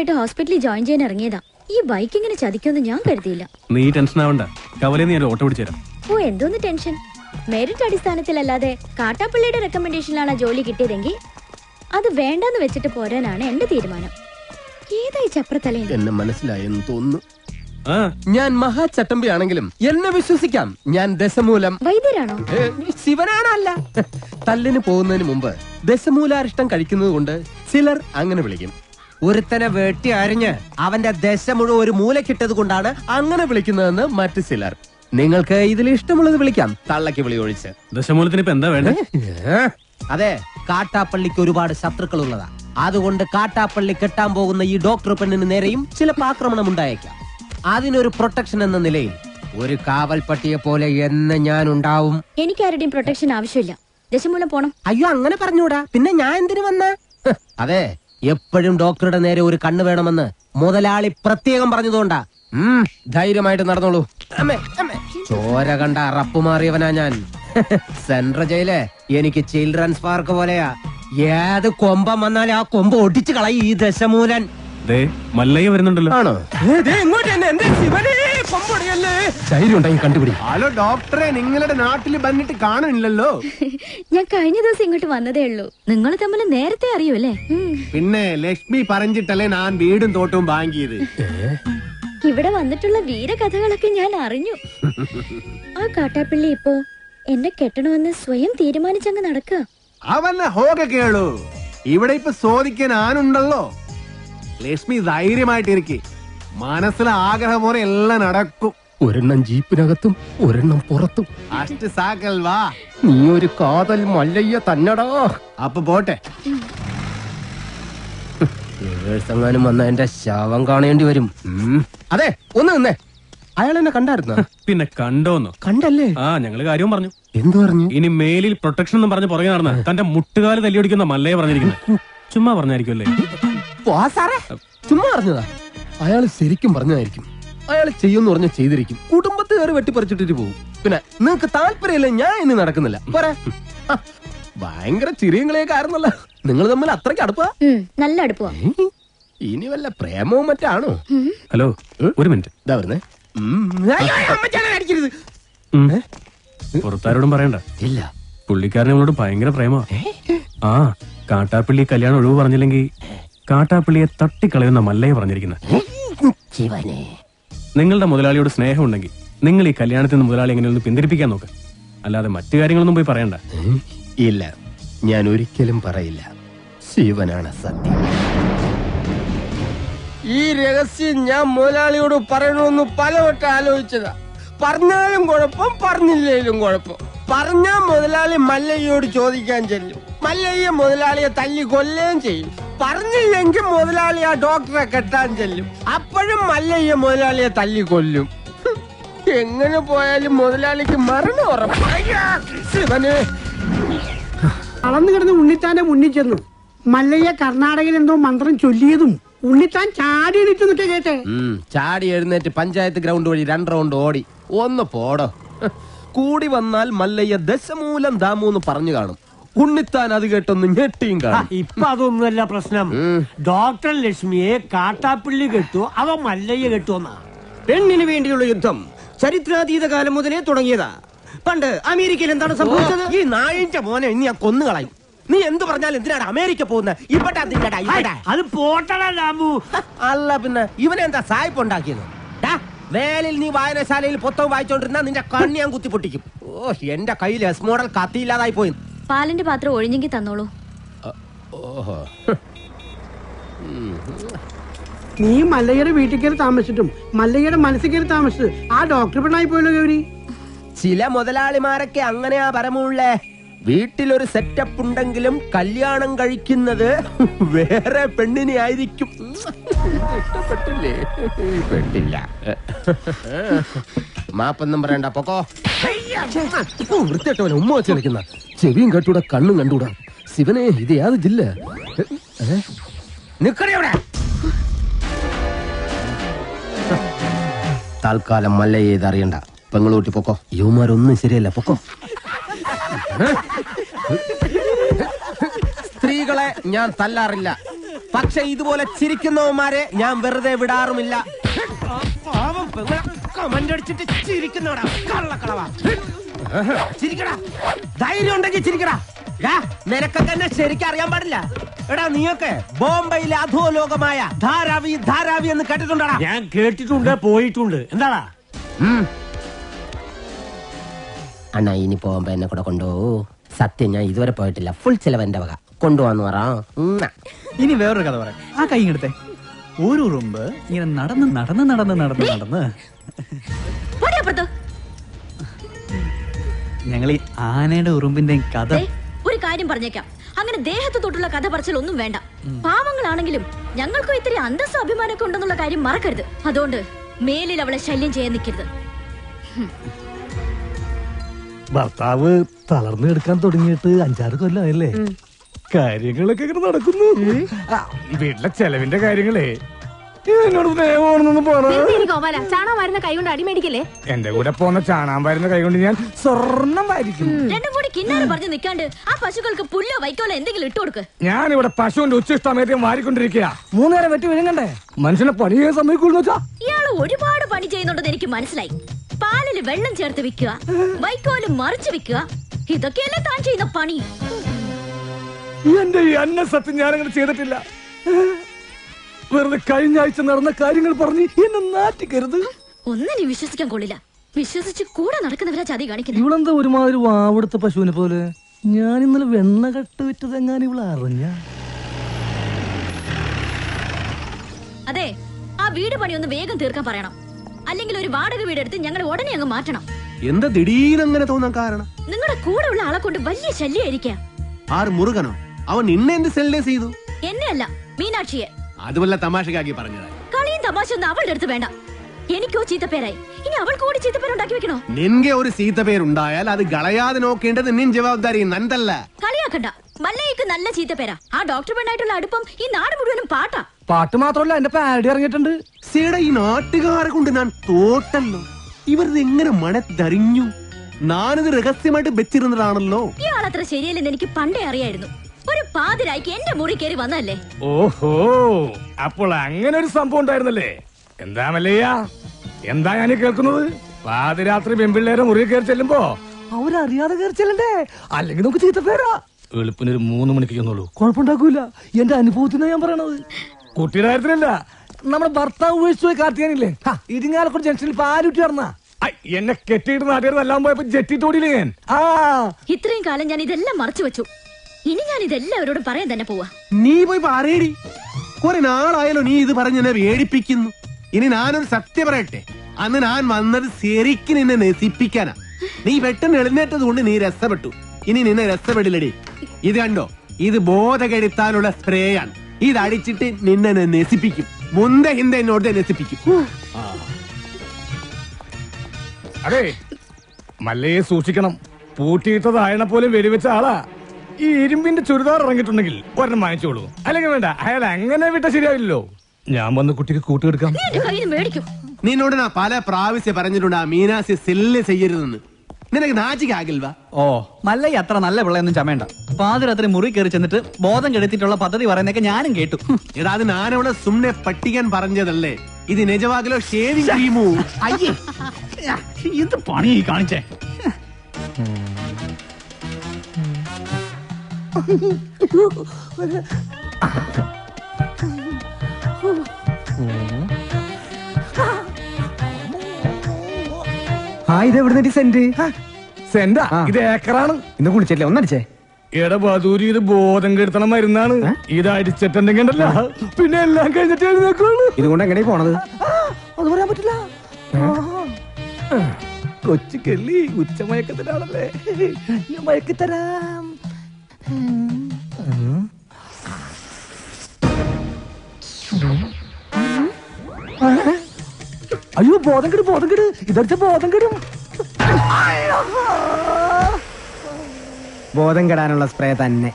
ആയിട്ട് ഹോസ്പിറ്റലിൽ ജോയിൻ ചെയ്യാൻ ഇറങ്ങിയതാ. ഈ ബൈക്ക് ഇങ്ങനെ ചതിക്കുമെന്ന് ഞാൻ കരുതിയില്ല. നീ ടെൻഷൻ ആവണ്ട. കവലയിൽ നീ ഒരു ഓട്ടോ പിടിച്ചു തരാം. ഓ എന്തോന്ന് ടെൻഷൻ? മെറിറ്റ് അടിസ്ഥാനത്തിലല്ലാതെ കാട്ടാപ്പള്ളിയുടെ റെക്കമെൻഡേഷനിലാണ് ജോലി കിട്ടിയതെങ്കിൽ അത് വേണ്ടെന്ന് വെച്ചിട്ട് പോരാനാണ് എന്റെ തീരുമാനം. ഏതായി ചപ്രത്തല എന്നെ മനസ്സിലായെന്ന് തോന്നുന്നു. ആ. ഞാൻ മഹാചട്ടമ്പി ആണെങ്കിലും എന്നെ വിശ്വസിക്കാം. ഞാൻ ദശമൂലം വൈദ്യരാണോ? ശിവനാണോ അല്ല തല്ലിന് പോകുന്നതിന് മുമ്പ് ദശമൂലാരിഷ്ടം കഴിക്കുന്നത് കൊണ്ട് ചിലർ അങ്ങനെ വിളിക്കും. ഒരുത്തനെ വെട്ടി അരിഞ്ഞ് അവന്റെ ദശ മുഴുവൻ ഒരു മൂലക്കിട്ടത് കൊണ്ടാണ് അങ്ങനെ വിളിക്കുന്നതെന്ന് മറ്റു ചിലർ. നിങ്ങൾക്ക് ഇതിൽ ഇഷ്ടമുള്ളത് വിളിക്കാം. തള്ളക്ക് വിളി ഒഴിച്ച്. ദശമൂലത്തിന് ഇപ്പൊ എന്താ വേണ്ടേ? അതെ കാട്ടാപ്പള്ളിക്ക് ഒരുപാട് ശത്രുക്കൾ ഉള്ളതാ അതുകൊണ്ട് കാട്ടാപ്പള്ളി കെട്ടാൻ പോകുന്ന ഈ ഡോക്ടർ പെണ്ണിന് നേരെയും ചിലപ്പോൾ ആക്രമണം ഉണ്ടായേക്കാം. അതിനൊരു പ്രൊട്ടക്ഷൻ എന്ന നിലയിൽ ഒരു കാവൽ പട്ടിയെ പോലെ എന്ന് ഞാൻ ഉണ്ടാവും എനിക്ക് ആരുടെയും പ്രൊട്ടക്ഷൻ ആവശ്യമില്ല. ദശമൂലം പോണം. അയ്യോ അങ്ങനെ പറഞ്ഞൂടാ പിന്നെ ഞാൻ എന്തിനു വന്ന? അതെ എപ്പോഴും ഡോക്ടറുടെ നേരെ ഒരു കണ്ണ് വേണമെന്ന് മുതലാളി പ്രത്യേകം പറഞ്ഞതുകൊണ്ടാ. ഉം, ധൈര്യമായിട്ട് നടന്നോളൂ. അമ്മേ, അമ്മേ. ചോര കണ്ട അറപ്പ് മാറിയവനാ ഞാൻ. സെൻട്രൽ ജയിൽ എനിക്ക് ചിൽഡ്രൻസ് പാർക്ക് പോലെയാ. ഏത് കൊമ്പം വന്നാലും ആ കൊമ്പ് ഒടിച്ചു കളയും ഈ ദശമൂലൻ. മല്ലയ്യ വരുന്നുണ്ടല്ലോ. ആണോ? ധൈര്യം ഉണ്ടെങ്കിൽ കണ്ടുപിടി? ഹലോ ഡോക്ടറെ നിങ്ങളുടെ നാട്ടിൽ വന്നിട്ട് കാണണില്ലല്ലോ ഞാൻ കഴിഞ്ഞ ദിവസം ഇങ്ങോട്ട് വന്നതേ ഉള്ളൂ. നിങ്ങൾ തമ്മിൽ നേരത്തെ അറിയൂല്ലേ പിന്നെ ലക്ഷ്മി പറഞ്ഞിട്ടല്ലേ ഞാൻ വീടും തോട്ടവും വാങ്ങിയത്. ഇവിടെ വന്നിട്ടുള്ള വീരകഥകളൊക്കെ ഞാൻ അറിഞ്ഞു. ആ കാട്ടാപ്പിള്ളി ഇപ്പോ എന്നെ കെട്ടണമെന്ന് സ്വയം തീരുമാനിച്ചങ്ങ് നടക്കുക അവന്റെ ഹോക കേളു. ഇവിടെ ഇപ്പൊ ചോദിക്കാൻ ആനുണ്ടല്ലോ ലക്ഷ്മി ധൈര്യമായിട്ടിരിക്കെ മനസ്സിലെ ആഗ്രഹം പോലെ എല്ലാം നടക്കും. ഒരെണ്ണം ജീപ്പിനകത്തും ഒരെണ്ണം പുറത്തും. അഷ്ട സാക്കൽ വാ. നീ ഒരു കാതൽ മല്ലയ്യ തന്നടാ. അപ്പൊ പോട്ടെ. എങ്ങാനും വന്ന എന്റെ ശവം കാണേണ്ടി വരും. അതെ ഒന്ന് നിന്നേ. അയാൾ എന്നെ കണ്ടായിരുന്നു? പിന്നെ കണ്ടോന്നോ? കണ്ടല്ലേ? ആ ഞങ്ങൾ കാര്യവും പറഞ്ഞു. എന്തു പറഞ്ഞു? ഇനി മേലിൽ പ്രൊട്ടക്ഷൻ ഒന്നും പറഞ്ഞ് പുറകെ നടന്ന തന്റെ മുട്ടുകാൽ തല്ലിയൊടിക്കുന്ന മല്ലയെ പറഞ്ഞിരിക്കുന്നു. ചുമ്മാ പറഞ്ഞായിരിക്കുമല്ലേ വാ സാറേ. ചുമ്മാ പറഞ്ഞതാ. അയാൾ ശരിക്കും പറഞ്ഞതായിരിക്കും. അയാൾ ചെയ്യുമെന്ന് പറഞ്ഞ ചെയ്തിരിക്കും. കുടുംബത്തെ കയറി വെട്ടിപ്പറിച്ചിട്ടിട്ട് പോകും. പിന്നെ നിങ്ങക്ക് താല്പര്യമില്ല ഞാൻ ഇനി നടക്കുന്നില്ല. പോരാ. ഭയങ്കര ചിരിയും കളിയൊക്കെ ആയിരുന്നല്ലോ. നിങ്ങൾ തമ്മിൽ അത്രയ്ക്ക് അടുപ്പാ? ഉം, നല്ല അടുപ്പമാ ഏ? ഇനി വല്ല പ്രേമവും മറ്റാണോ? ഹലോ ഒരു മിനിറ്റ്. ഇതാ വരുന്നേ. ഉം. അയ്യോ, അമ്മച്ചാനെ അടിക്കരുത്. ഉം. പുറത്താരോടും പറയണ്ട. ഇല്ല. പുള്ളിക്കാരൻ നമ്മളോട് ഭയങ്കര പ്രേമ ആ കാട്ടാപ്പിള്ളി കല്യാണം ഒഴിവ് പറഞ്ഞില്ലെങ്കിൽ കാട്ടാപ്പിള്ളിയെ തട്ടിക്കളയുന്ന മല്ലയെ പറഞ്ഞിരിക്കുന്നത് നിങ്ങളുടെ മുതലാളിയോട് സ്നേഹം ഉണ്ടെങ്കിൽ നിങ്ങൾ ഈ കല്യാണത്തിൽ നിന്ന് മുതലാളി എങ്ങനെ ഒന്ന് പിന്തിരിപ്പിക്കാൻ നോക്ക്. അല്ലാതെ മറ്റു കാര്യങ്ങളൊന്നും പോയി പറയണ്ട. ഇല്ല ഞാൻ ഒരിക്കലും പറയില്ല. ശിവനാണ് സത്യം. ഈ രഹസ്യം ഞാൻ മുതലാളിയോട് പറയണമെന്ന് പലവട്ടം ആലോചിച്ചതാ. പറഞ്ഞാലും കുഴപ്പം പറഞ്ഞില്ലേലും കുഴപ്പം. പറഞ്ഞാ മുതലാളി മല്ലയ്യോട് ചോദിക്കാൻ ചെല്ലും. മല്ലയ്യ മുതലാളിയെ തല്ലി കൊല്ലുകയും ചെയ്യും. പറഞ്ഞില്ലെങ്കിൽ മുതലാളി ആ ഡോക്ടറെ കെട്ടാൻ ചെല്ലും. അപ്പോഴും മല്ലയ്യ മുതലാളിയെ തല്ലി കൊല്ലും എങ്ങനെ പോയാലും മുതലാളിക്ക് മരണം ഉറപ്പാണ് വളർന്നു കിടന്ന് ഉണ്ണിത്താന്റെ മുന്നിൽ ചെന്നു. മല്ലയ്യ കർണാടകയിൽ എന്തോ മന്ത്രം ചൊല്ലിയതും ഉണ്ണിത്താൻ ചാടി നിൽക്കുക കേട്ടെ. ചാടി എഴുന്നേറ്റ് പഞ്ചായത്ത് ഗ്രൗണ്ട് വഴി രണ്ട് റൗണ്ട് ഓടി. ഒന്ന് പോടോ. കൂടി വന്നാൽ മല്ലയ്യ ദശമൂലം ദാമൂന്ന് പറഞ്ഞു കാണും. ഉണ്ണിത്താൻ അത് കേട്ടൊന്ന് ഞെട്ടിയും കാണും. ഇപ്പൊ അതൊന്നുമല്ല പ്രശ്നം. ഡോക്ടർ ലക്ഷ്മിയെ കാട്ടാപ്പിള്ളി കെട്ടു അവ മല്ലയ്യ കെട്ടുവന്നാ പെണ്ണിന് വേണ്ടിയുള്ള യുദ്ധം ചരിത്രാതീത കാലം മുതലേ തുടങ്ങിയതാ. പണ്ട് അമേരിക്കയിൽ എന്താണ് സംഭവിച്ചത്? ഈ നായിന്റെ മോനെ ഇനി ഞാൻ കൊന്നുകളയും നീ എന്ത് പറഞ്ഞാലും എന്തിനാണ് അമേരിക്ക പോകുന്നത്? ഇവിടെ അതിന്റെടാ, ഇവിടെ. അത് പോട്ടടാ അല്ല പിന്നെ ഇവനെന്താ സായിപ്പ് ഉണ്ടാക്കിയത് വേലിൽ നീ വായനശാലയിൽ പൊത്തം വായിച്ചോണ്ടിരുന്ന നിന്റെ കണ്ണി ഞാൻ കുത്തിപ്പൊട്ടിക്കും. ഓ എന്റെ കയ്യിൽ എസ് മോഡൽ കത്തിയില്ലാതായി പോയി. പാലിന്റെ പാത്രം ഒഴിഞ്ഞെങ്കിൽ തന്നോളൂ. ഓഹോ. നീ മല്ലയ്യയുടെ വീട്ടിൽ കയറി താമസിച്ചിട്ടും മല്ലയ്യയുടെ മനസ്സിൽ കയറി താമസിച്ചത് ആ ഡോക്ടർ പെണ്ണായി പോയല്ലോ ഗൗരി. ചില മുതലാളിമാരൊക്കെ അങ്ങനെയാ പരമുള്ളേ വീട്ടിലൊരു സെറ്റപ്പ് ഉണ്ടെങ്കിലും കല്യാണം കഴിക്കുന്നത് വേറെ പെണ്ണിനെ ആയിരിക്കും. ഇഷ്ടപ്പെട്ടില്ലേ? പെട്ടില്ല മാപ്പൊന്നും പറയണ്ട പൊക്കോ. വൃത്തിയായിട്ടവനെ ഉമ്മ വെച്ച് കളിക്കുന്ന. ചെവിയും കെട്ടൂടാ കണ്ണും കണ്ടൂടാ ശിവനെ ഇത് യാത് ജില്ല? ഏ? നിക്കണേ അവിടെ. തൽക്കാലം മല്ലയെ ഇത് അറിയണ്ട. പെങ്ങളൂട്ടി പൊക്കോ. യുവമാരൊന്നും ശരിയല്ല പൊക്കോ. സ്ത്രീകളെ ഞാൻ തല്ലാറില്ല. പക്ഷെ ഇതുപോലെ ചിരിക്കുന്നവന്മാരെ ഞാൻ വെറുതെ വിടാറുമില്ല. കമന്റ് അടിച്ചിട്ട് ചിരിക്കുന്നവടാ. കള്ളക്കളവാ. ചിരിക്കടാ. ധൈര്യം ഉണ്ടെങ്കിൽ ചിരിക്കടാ. നിനക്കൊക്കെ എന്നെ ശരിക്കും അറിയാൻ പാടില്ല. എടാ നീയൊക്കെ ബോംബെയിലെ അധോലോകമായ ധാരാവി ധാരാവി എന്ന് കേട്ടിട്ടുണ്ടാ ഞാൻ കേട്ടിട്ടുണ്ട് പോയിട്ടുണ്ട്. എന്താടാ? അണ്ണാ ഇനി പോകുമ്പോ എന്നെ കൂടെ കൊണ്ടുപോകൂ സത്യം ഞാൻ ഇതുവരെ പോയിട്ടില്ല. ഫുൾ ചെലവ് എന്റെ വക. കൊണ്ടുപോവാന്ന് പറ. ഇനി വേറൊരു കഥ പറ ആ കൈ എടുത്തേ. ഒരു ഉറുമ്പ് ഇങ്ങനെ നടന്ന് നടന്ന് നടന്ന് നടന്ന് നടന്ന്. ഞങ്ങൾ ഈ ആനയുടെ ഉറുമ്പിന്റെ കഥ. ഒരു കാര്യം പറഞ്ഞേക്കാം. അങ്ങനെ ദേഹത്ത് തൊട്ടുള്ള കഥ പറച്ചിൽ ഒന്നും വേണ്ട. പാവങ്ങളാണെങ്കിലും ഞങ്ങൾക്കും ഇത്തിരി അന്തസ് അഭിമാനമൊക്കെ ഉണ്ടെന്നുള്ള കാര്യം മറക്കരുത്. അതുകൊണ്ട് മേലിൽ അവളെ ശല്യം ചെയ്യാൻ നിൽക്കരുത്. ഭർത്താവ് തളർന്നു എടുക്കാൻ തുടങ്ങിയിട്ട് അഞ്ചാറ് കൊല്ലമായല്ലേ കാര്യങ്ങളൊക്കെ ഇങ്ങനെ നടക്കുന്നു. ഈ വീട്ടിലെ ചെലവിന്റെ കാര്യങ്ങളേ ഗോപാല? വരുന്ന കൈ കൊണ്ട് അടിമേടിക്കല്ലേ എന്റെ കൂടെ പോന്ന ചാണാൻ വരുന്ന കൈ കൊണ്ട് ഞാൻ സ്വർണം വായിരിക്കും രണ്ടും കൂടി പറഞ്ഞു നിക്കാണ്ട് ആ പശുക്കൾക്ക് പുല്ലോ വൈക്കോലോ എന്തെങ്കിലും ഇട്ടു കൊടുക്ക്. ഞാൻ ഇവിടെ പശുവിന്റെ ഉച്ചിഷ്ടമേദ്യം വാരിക്കൊണ്ടിരിക്കുക മൂന്നേരം വെട്ടി വിഴുങ്ങണ്ടേ? മനുഷ്യനെ പണി ചെയ്യാൻ സമ്മതിക്കുള്ളൂ വെച്ചാ? ഇയാൾ ഒരുപാട് പണി ചെയ്യുന്നുണ്ടെന്ന് എനിക്ക് മനസ്സിലായി. പാലിൽ വെള്ളം ചേർത്ത് വിൽക്കുക വൈക്കോൽ മറിച്ച് വിൽക്കുക ഇതൊക്കെയല്ലേ താൻ ചെയ്യുന്ന പണി? എന്റെ ഈ അന്ന സത്യം ഞാനങ്ങനെ ചെയ്തിട്ടില്ല. വെറുതെ കഴിഞ്ഞ ആഴ്ച നടന്ന കാര്യങ്ങൾ പറഞ്ഞ് എന്നെ നാറ്റിക്കരുത്. ഒന്നിനും വിശ്വസിക്കാൻ കൊള്ളില്ല. വിശ്വസിച്ച് കൂടെ നടക്കുന്നവരാ ചതി കാണിക്കുന്നത്. ഇവളെന്താ ഒരുമാതിരി വാവെടുത്ത പശുവിനെ പോലെ. ഞാൻ ഇന്നലെ വെണ്ണ കട്ട് വിറ്റതെങ്ങാൻ ഇവൾ അറിഞ്ഞ? അതെ ആ വീട് പണി ഒന്ന് വേഗം തീർക്കാൻ പറയണം. അല്ലെങ്കിൽ ഒരു വാടക വീട് എടുത്ത് ഞങ്ങൾ ഉടനെ അങ്ങ് മാറ്റണം. എന്താ ദിടീരങ്ങനെ തോന്നാൻ കാരണം? നിങ്ങളുടെ കൂടെ ഉള്ള ആളെ കൊണ്ട് വലിയ ശല്യമായിരിക്കാം. ആറ് മുറുകനോ? അവൻ നിന്നെ എന്ത് സെല്ലേ ചെയ്തു? എന്നെയല്ല മീനാക്ഷിയെ. അതുമല്ല തമാശക്കാക്കി പറഞ്ഞതാ. കളിയും തമാശ ഒന്നും അവളുടെ അടുത്ത് വേണ്ട. എനിക്കോ ചീത്തപ്പേരായി. ഇനി അവൾക്ക് കൂടി ചീത്തപ്പേരുണ്ടാക്കി വെക്കണോ? നിന്റെ ഒരു സീത്ത പേരുണ്ടായാൽ അത് കളയാതെ നോക്കേണ്ടത് നിൻ ജവാബ്ദാരി നന്തല്ല കളിയാക്കണ്ട. മല്ലയ്ക്ക് നല്ല ചീത്തപ്പേരാ. ആ ഡോക്ടർ പെണ്ണായിട്ടുള്ള അടുപ്പം ഈ നാട് മുഴുവനും പാട്ടാ. പാട്ട് മാത്രമല്ല എന്റെ പാരഡി ഇറങ്ങിയിട്ടുണ്ട്. സീട ഈ നാട്ടുകാരെ കൊണ്ട് ഞാൻ തോട്ടല്ലോ. ഇവരത് എങ്ങനെ മണത്തറിഞ്ഞു ഞാനത് രഹസ്യമായിട്ട് വെച്ചിരുന്നതാണല്ലോ. ഇയാളത്ര ശരിയല്ലെന്ന് എനിക്ക് പണ്ടേ അറിയായിരുന്നു. പാതിരായിക്ക് എന്റെ മുറി കയറി വന്നല്ലേ ഓഹോ അപ്പോൾ അങ്ങനെ ഒരു സംഭവം ഉണ്ടായിരുന്നല്ലേ? എന്താ മല്ലയ്യ? എന്താ ഞാൻ കേൾക്കുന്നത്? പാതിരാത്രി പെൺപിള്ളേരെ മുറി കയറി ചെല്ലുമ്പോ അവരറിയാതെ കയറി ചെല്ലണ്ടേ? അല്ലെങ്കിൽ നമുക്ക് ചീത്ത പേരാ. വെളുപ്പിന് ഒരു മൂന്ന് മണിക്ക് ചെന്നുള്ളൂ കുഴപ്പമുണ്ടാക്കൂല. എന്റെ അനുഭവത്തിനാ ഞാൻ പറയണത്. കുട്ടിയുടെ കാര്യത്തിലല്ല നമ്മുടെ ഭർത്താവ് ഉപേക്ഷിച്ചു പോയി കാർത്തിയാനില്ലേ ഇരിങ്ങാലക്കുടി ജംഗ്ഷനിൽ പാലുറ്റി നടന്ന. എന്നെ കെട്ടിയിട്ട് നാട്ടുകാരെല്ലാം പോയപ്പോ ജെറ്റിട്ടോടിയില്ലേ ഞാൻ? ആ. ഇത്രയും കാലം ഞാൻ ഇതെല്ലാം മറച്ചു വെച്ചു. ഇനി ഞാൻ ഇതെല്ലാവരോടും പറയാൻ തന്നെ പോവാ. നീ പോയി പറയടി. കുറെ നാളായാലോ നീ ഇത് പറഞ്ഞ് എന്നെ വേടിപ്പിക്കുന്നു. ഇനി ഞാനൊരു സത്യം പറയട്ടെ. അന്ന് ഞാൻ വന്നത് ശരിക്കും നിന്നെ നശിപ്പിക്കാനാ. നീ പെട്ടെന്ന് എഴുന്നേറ്റത് കൊണ്ട് നീ രസപ്പെട്ടു ഇനി നിന്നെ രസപ്പെടില്ലടി ഇത് കണ്ടോ? ഇത് ബോധകെടുത്താനുള്ള സ്പ്രേയാണ്. ഇത് അടിച്ചിട്ട് നിന്നെ ഞാൻ നശിപ്പിക്കും. മുന്ത ഹിന്ദ എന്നോട് നശിപ്പിക്കും. അതെ മല്ലയെ സൂക്ഷിക്കണം. പൂട്ടിയിട്ടത് ആയണ പോലും വെടിവെച്ച ആളാ. ഈ ഇരുമ്പിന്റെ ചുരിദാർ ഇറങ്ങിയിട്ടുണ്ടെങ്കിൽ ഒരെണ്ണം വാങ്ങിച്ചോളൂ. അല്ലെങ്കിൽ വേണ്ട അയാൾ അങ്ങനെ വിട്ട ശരിയാവില്ലല്ലോ. ഞാൻ വന്ന് കുട്ടിക്ക് മേടിക്കും. നിന്നോട് ഞാൻ പല പ്രാവശ്യം പറഞ്ഞിട്ടുണ്ട് ആ മീനാസി സെല്ല് ചെയ്യരുതെന്ന്. നിനക്ക് നാച്ചിക്കാകിൽവാ ഓ മല്ലയ്യ അത്ര നല്ല പിള്ളയൊന്നും ചമയണ്ട. പാതിരാത്രി മുറി കയറി ചെന്നിട്ട് ബോധം കെടുത്തിട്ടുള്ള പദ്ധതി പറയുന്നൊക്കെ ഞാനും കേട്ടു. എടാ അത് ഞാനവിടെ സുമ്നെ പട്ടിക്കാൻ പറഞ്ഞതല്ലേ? ഇത് നിജവാകിലോ ഷേവിംഗ് ക്രീമോ? അയ്യേ എന്ത് പണി കാണിച്ചേ. ആ ഇത് എവിടെ സെന്റ്? സെന്റാ? ഇത് ഏക്കറാണ്. ഇന്ന് കുളിച്ചില്ലേ? ഒന്നടിച്ചേ. എടാ ബദൂരി ഇത് ബോധം കെടുത്തണ മരുന്നാണ്. ഇത് അടിച്ചിട്ടുണ്ടെങ്കിൽ ഉണ്ടല്ലോ, പിന്നെ എല്ലാം കഴിഞ്ഞിട്ട് എഴുന്നേക്കുള്ളൂ ഇതുകൊണ്ട് എങ്ങനെ പോണത്? അത് പറയാൻ പറ്റില്ല. കൊച്ചു കെള്ളി ഉച്ച മയക്കത്തിലാണല്ലേ ഞാൻ മയക്കിത്തരാം. അയ്യോ ബോധം കെടും ബോധം കെട് ഇതടുത്ത് ബോധം കെടും ബോധം കെടാനുള്ള സ്പ്രേ തന്നെ.